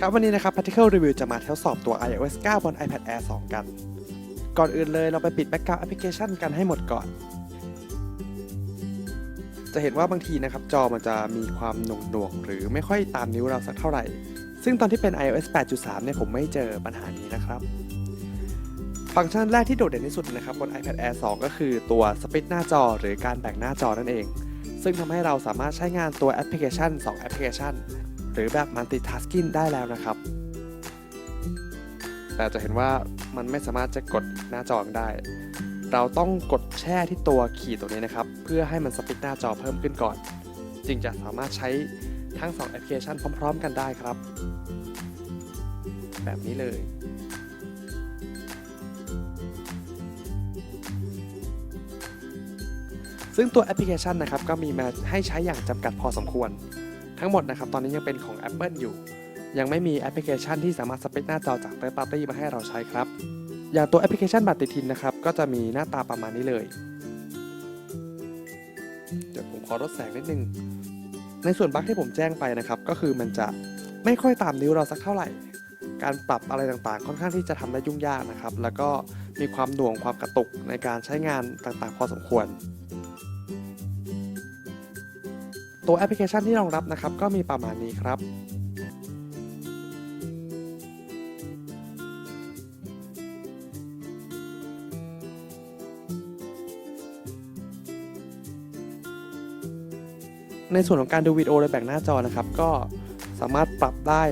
ครับวันนี้นะครับ Particle Review จะมาทดสอบตัว iOS 9 บน iPad Air 2 กัน ก่อนอื่นเลยเราไปปิด Background Application กันให้หมดก่อน จะเห็นว่าบางทีนะครับ จอมันจะมีความหน่วงๆหรือไม่ค่อยตามนิ้วเราสักเท่าไหร่ ซึ่งตอนที่เป็น iOS 8.3 เนี่ยผมไม่เจอปัญหานี้นะครับ ฟังก์ชันแรกที่โดดเด่นที่สุดนะครับบน iPad Air 2 ก็คือตัว Split หน้าจอหรือการแบ่งหน้าจอนั่นเองซึ่งทำให้เราสามารถใช้งานตัวแอปพลิเคชัน 2 แอปพลิเคชัน หรือแบบ multitasking ได้แล้วนะครับ แต่จะเห็นว่ามันไม่สามารถจะกดหน้าจอได้ เราต้องกดแช่ที่ตัวขีดตัวนี้นะครับ เพื่อให้มันสปิดหน้าจอเพิ่มขึ้นก่อน จึงจะสามารถใช้ทั้ง2แอปพลิเคชันพร้อม ๆ กันได้ครับ แบบนี้เลยซึ่งตัวแอปพลิเคชันนะครับก็มีมาให้ใช้อย่างจำกัดพอสมควร ทั้งหมดนะครับ ตอนนี้ยังเป็นของ Apple อยู่ ยังไม่มีแอปพลิเคชันที่สามารถสเปคหน้าจอจาก Third Party มาให้เราใช้ครับ อย่างตัวแอปพลิเคชันบัตรติดทินนะครับ ก็จะมีหน้าตาประมาณนี้เลย เดี๋ยวผมขอลดแสงนิดนึง ในส่วนบั๊กที่ผมแจ้งไปนะครับ ก็คือมันจะไม่ค่อยตามนิ้วเราสักเท่าไหร่ การปรับอะไรต่างๆ ค่อนข้างที่จะทำได้ยุ่งยากนะครับ แล้วก็มีความหน่วงความกระตุกในการใช้งานต่างๆ พอสมควร ตัวแอปพลิเคชันที่รองรับนะครับ ก็มีประมาณนี้ครับในส่วนของการดูวิดีโอโดยแบ่งหน้าจอนะครับ ก็สามารถปรับได้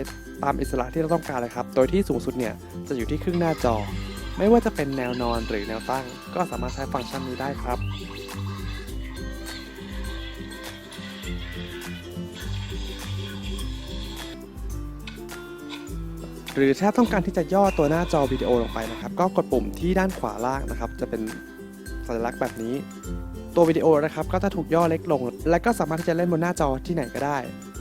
ตามอิสระที่เราต้องการเลยครับ โดยที่สูงสุดเนี่ยจะอยู่ที่ครึ่งหน้าจอ ไม่ว่าจะเป็นแนวนอนหรือแนวตั้ง ก็สามารถใช้ฟังก์ชันนี้ได้ครับ หรือถ้าต้องการที่จะย่อตัวหน้าจอวิดีโอลงไปนะครับ ก็กดปุ่มที่ด้านขวาล่างนะครับ จะเป็นสัญลักษณ์แบบนี้ ตัววิดีโอนะครับก็จะถูกย่อเล็กลง และก็สามารถที่จะเล่นบนหน้าจอที่ไหนก็ได้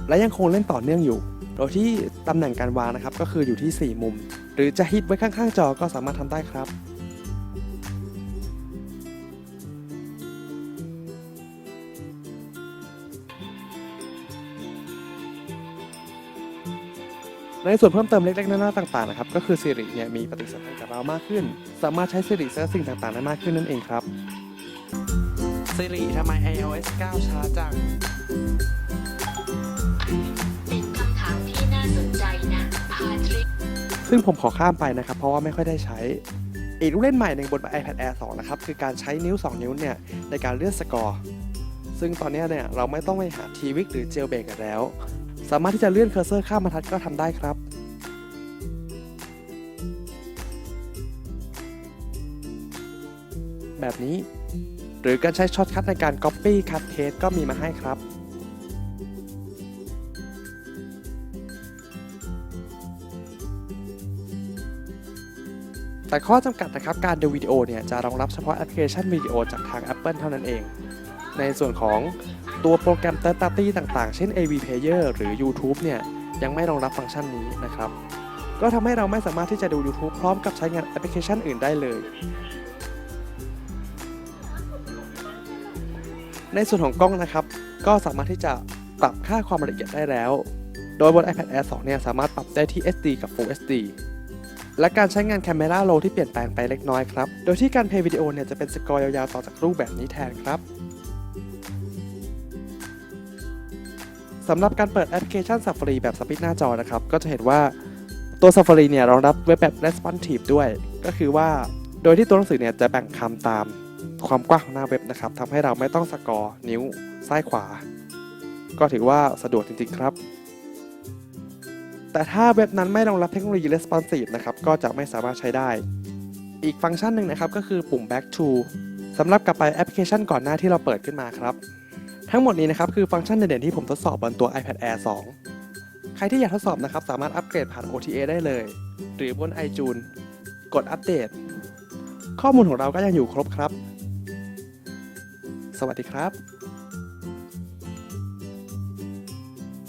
และยังคงเล่นต่อเนื่องอยู่ โดยที่ตำแหน่งการวางนะครับก็คืออยู่ที่ 4 มุม หรือจะฮิตไว้ข้างๆจอก็สามารถทำได้ครับ ในส่วนเพิ่มเติมเล็กๆน้อยๆต่างๆนะครับก็คือ Siri เนี่ยมีปฏิสัมพันธ์กับเรามากขึ้น สามารถใช้ Siri เซิร์ชสิ่งต่างๆได้มากขึ้นนั่นเองครับ Siri ทำไม iOS 9 ช้าจัง เป็นคำถามที่น่าสนใจนะพาทริกซึ่งผมขอข้ามไปนะครับ เพราะว่าไม่ค่อยได้ใช้ อีกลูกเล่นใหม่หนึ่งบน iPad Air 2 นะครับ คือการใช้นิ้ว 2 นิ้วเนี่ยในการเลื่อนสกอร์ ซึ่งตอนนี้เนี่ยเราไม่ต้องไปหาทีวิกหรือเจลเบรกกันแล้ว สามารถที่จะเลื่อนเคอร์เซอร์ข้ามบรรทัดก็ทำได้ครับแบบนี้ หรือการใช้ช็อตคัทในการ Copy Cut Paste ก็มีมาให้ครับ แต่ข้อจำกัดนะครับการดูวิดีโอเนี่ยจะรองรับเฉพาะแอปพลิเคชันวิดีโอจากทาง Apple เท่านั้นเอง ในส่วนของ ตัวโปรแกรม Third Party ต่างๆ เช่น AV Player หรือ YouTube เนี่ยยังไม่รองรับฟังก์ชันนี้นะครับ ก็ทำให้เราไม่สามารถที่จะดู YouTube พร้อมกับใช้งานแอปพลิเคชันอื่นได้เลย ในส่วนของกล้องนะครับ ก็สามารถที่จะปรับค่าความละเอียดได้แล้ว โดยบน iPad Air 2 เนี่ยสามารถปรับได้ที่ SD กับ Full HD และการใช้งาน Camera Roll ที่เปลี่ยนแปลงไปเล็กน้อยครับ โดยที่การเพย์วิดีโอเนี่ยจะเป็นสกอร์ยาวๆต่อจากรูปแบบนี้แทนครับ สำหรับการเปิดแอปพลิเคชัน Safari แบบสปิดหน้าจอนะครับ ก็จะเห็นว่าตัว Safari เนี่ยรองรับเว็บแบบ responsive ด้วย ก็คือว่าโดยที่ตัวหนังสือเนี่ยจะแบ่งคำตามความกว้างของหน้าเว็บนะครับทำให้เราไม่ต้องสกอร์นิ้วซ้ายขวา ก็ถือว่าสะดวกจริงๆครับ แต่ถ้าเว็บนั้นไม่รองรับเทคโนโลยี responsive นะครับก็จะไม่สามารถใช้ได้ อีกฟังก์ชันหนึ่งนะครับก็คือปุ่ม back to สำหรับกลับไปแอปพลิเคชันก่อนหน้าที่เราเปิดขึ้นมาครับ ทั้งหมดนี้นะครับคือฟังก์ชันเด่นๆที่ผมทดสอบบนตัว iPad Air 2 ใครที่อยากทดสอบนะครับสามารถอัปเกรดผ่าน OTA ได้เลย หรือบน iTunes กดอัปเดต ข้อมูลของเราก็ยังอยู่ครบครับ สวัสดีครับ